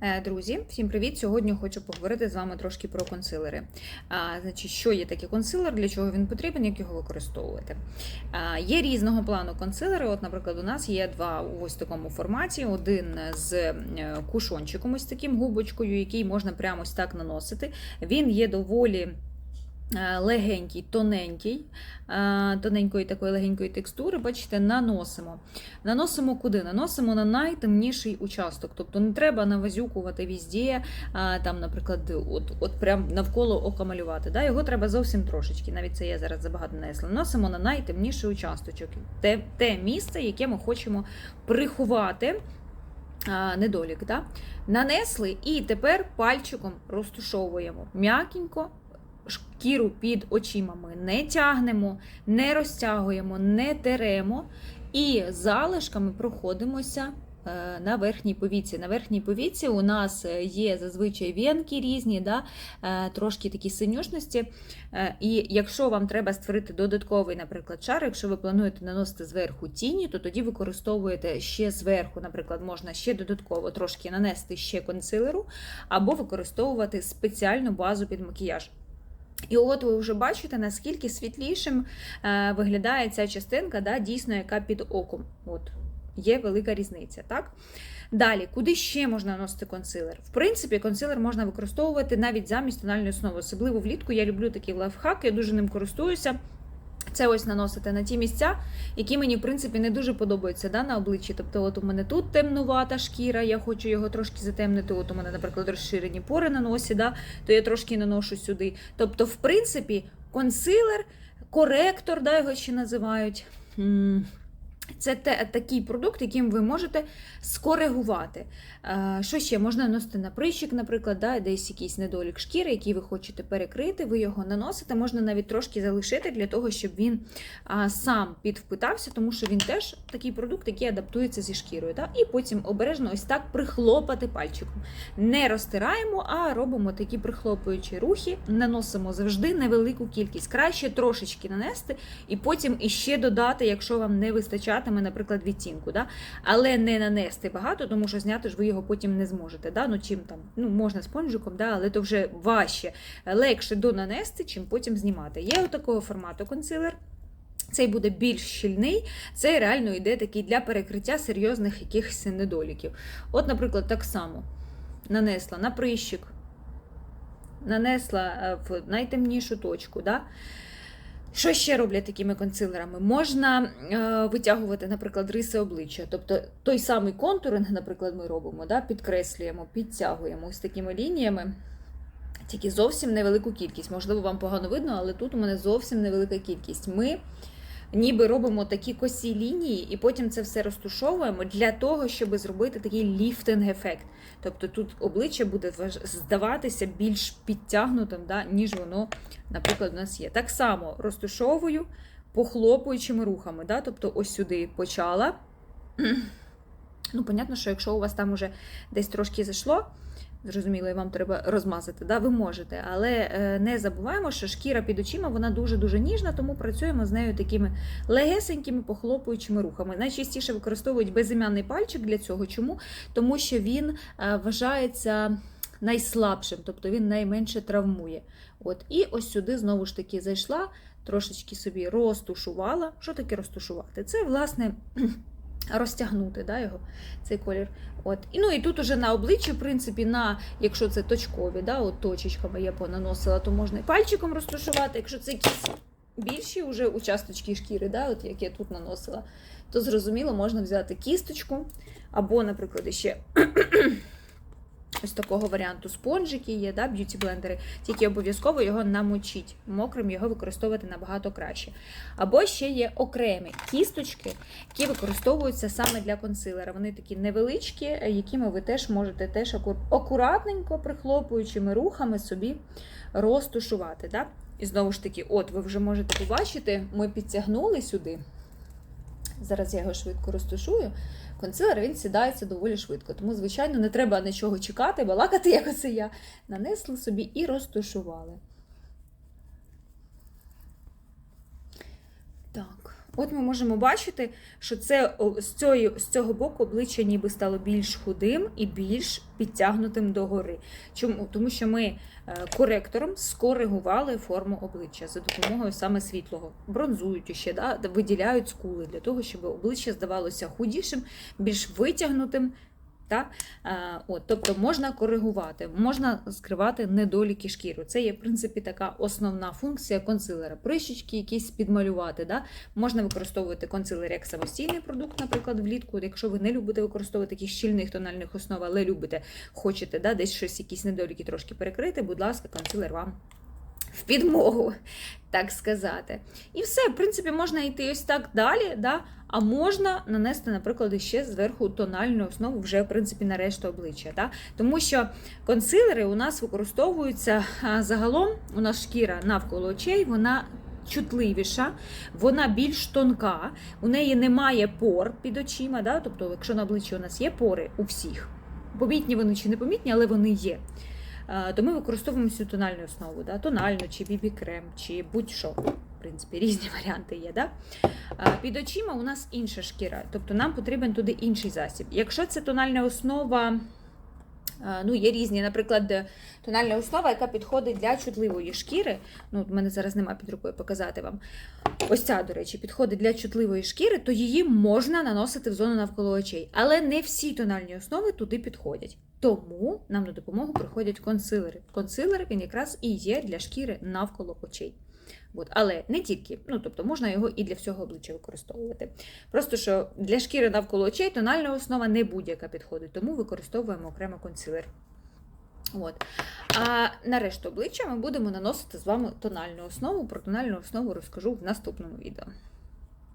Е, Друзі, всім привіт! Сьогодні хочу поговорити з вами трошки про консилери. А, значить, що є таке консилер, для чого він потрібен, як його використовувати. А, є різного плану консилери. От, наприклад, у нас є два у ось такому форматі: один з е, кушончиком, ось таким губочкою, який можна прямо ось так наносити. Він є доволі. Е, Легенький, тоненький, е, тоненької такої легенької текстури, бачите, наносимо. Наносимо куди? Наносимо на найтемніший участок. Тобто не треба навазюкувати візде, а, там, наприклад, от, от прям навколо ока малювати. Да? Його треба зовсім трошечки. Навіть це я зараз забагато нанесла. Наносимо на найтемніший участочок. Те, те місце, яке ми хочемо приховати. Недолік, да? нанесли і тепер пальчиком розтушовуємо м'якенько, шкіру під очима ми не тягнемо, не розтягуємо, не теремо. І залишками проходимося е, на верхній повіці. На верхній повіці у нас е, є зазвичай венки різні, да, е, трошки такі синюшності. І якщо вам треба створити додатковий, наприклад, шар, якщо ви плануєте наносити зверху тіні, то тоді використовуєте ще зверху, наприклад, можна ще додатково трошки нанести ще консилеру, або використовувати спеціальну базу під макіяж. І от ви вже бачите, наскільки світлішим е, виглядає ця частинка, да, дійсно, яка під оком. От. Є велика різниця, так? Далі, куди ще можна наносити консилер? В принципі, консилер можна використовувати навіть замість тональної основи. Особливо влітку я люблю такий лайфхаки, я дуже ним користуюся. Це ось наносити на ті місця, які мені, в принципі, не дуже подобаються да, на обличчі. Тобто, от у мене тут темнувата шкіра, я хочу його трошки затемнити. От у мене, наприклад, розширені пори на носі, да, то я трошки наношу сюди. Тобто, в принципі, консилер, коректор, да, його ще називають. Це те, такий продукт, яким ви можете скоригувати. Е, Що ще? Можна наносити на прищик, наприклад, да, десь якийсь недолік шкіри, який ви хочете перекрити, ви його наносите, можна навіть трошки залишити для того, щоб він сам підвпитався, тому що він теж такий продукт, який адаптується зі шкірою. Да? І потім обережно ось так прихлопати пальчиком. Не розтираємо, а робимо такі прихлопуючі рухи, наносимо завжди невелику кількість. Краще трошечки нанести і потім іще додати, якщо вам не вистачатиме, наприклад, відтінку. Да? Але не нанести багато, тому що зняти ж ви його потім не зможете. Да? Ну, чим там, ну, можна спонжиком, да? але то вже важче, легше донанести, чим потім знімати. Є отакого формату консилер. Цей буде більш щільний, цей реально йде такий для перекриття серйозних якихось недоліків. От, наприклад, так само нанесла на прищик, нанесла е, в найтемнішу точку. Да? Що ще роблять такими консилерами? Можна е, витягувати, наприклад, риси обличчя. Тобто той самий контуринг, наприклад, ми робимо, да, підкреслюємо, підтягуємо ось такими лініями. Тільки зовсім невелику кількість. Можливо, вам погано видно, але тут у мене зовсім невелика кількість. Ми ніби робимо такі косі лінії, і потім це все розтушовуємо для того, щоб зробити такий ліфтинг-ефект. Тобто тут обличчя буде здаватися більш підтягнутим, да, ніж воно, наприклад, у нас є. Так само розтушовую похлопуючими рухами. Да? Тобто ось сюди почала. Ну, понятно, що якщо у вас там уже десь трошки зайшло, зрозуміло, і вам треба розмазати, да? ви можете. Але е, не забуваємо, що шкіра під очима вона дуже-дуже ніжна, тому працюємо з нею такими легесенькими похлопуючими рухами. Найчастіше використовують безім'яний пальчик для цього. Чому? Тому що він е, вважається найслабшим, тобто він найменше травмує. От, І ось сюди знову ж таки зайшла, трошечки собі розтушувала. Що таке розтушувати? Це, власне, розтягнути да, його, цей колір. От. І, ну, і тут уже на обличчі, в принципі, на, якщо це точкові, да, от точечками я понаносила, то можна і пальчиком розтушувати. Якщо це якісь більші вже участочки шкіри, да, от як я тут наносила, то зрозуміло, можна взяти кісточку, або, наприклад, ще ось такого варіанту спонжики є, да, б'юті-блендери, тільки обов'язково його намочіть. Мокрим його використовувати набагато краще. Або ще є окремі кісточки, які використовуються саме для консилера. Вони такі невеличкі, якими ви теж можете теж акуратненько прихлопуючими рухами собі розтушувати. Да? І знову ж таки, от ви вже можете побачити, ми підтягнули сюди. Зараз я його швидко розтушую. Консилер він сідається доволі швидко, тому, звичайно, не треба нічого чекати, балакати, як оце я. Нанесли собі і розтушували. Так, От ми можемо бачити, що це з, цього, з цього боку обличчя ніби стало більш худим і більш підтягнутим догори. Чому? Тому що ми е, коректором скоригували форму обличчя за допомогою саме світлого. Бронзують ще, да? виділяють скули для того, щоб обличчя здавалося худішим, більш витягнутим. Та? А, от, тобто можна коригувати, можна скривати недоліки шкіри. Це є, в принципі, така основна функція консилера. Прищечки якісь підмалювати. Да? Можна використовувати консилер як самостійний продукт, наприклад, влітку. Якщо ви не любите використовувати таких щільних тональних основ, але любите, хочете да, десь щось, якісь недоліки трошки перекрити, будь ласка, консилер вам в підмогу, так сказати. І все, в принципі, можна йти ось так далі, да? А можна нанести, наприклад, ще зверху тональну основу вже, в принципі, на решту обличчя. Да? Тому що консилери у нас використовуються загалом, у нас шкіра навколо очей, вона. Чутливіша, вона більш тонка, у неї немає пор під очима. Да? Тобто, якщо на обличчі у нас є пори у всіх, помітні вони чи не помітні, але вони є. То ми використовуємо цю тональну основу, да? тональну, чи бібі-крем, чи будь-що. В принципі, різні варіанти є. Да? Під очима у нас інша шкіра, тобто нам потрібен туди інший засіб. Якщо це тональна основа, ну є різні, наприклад, тональна основа, яка підходить для чутливої шкіри. Ну, в мене зараз немає під рукою показати вам. Ось ця, до речі, підходить для чутливої шкіри, то її можна наносити в зону навколо очей. Але не всі тональні основи туди підходять. Тому нам на допомогу приходять консилери. Консилер він якраз і є для шкіри навколо очей. От. Але не тільки, ну тобто можна його і для всього обличчя використовувати. Просто що для шкіри навколо очей тональна основа не будь-яка підходить, тому використовуємо окремо консилер. От. А на решту обличчя ми будемо наносити з вами тональну основу. Про тональну основу розкажу в наступному відео.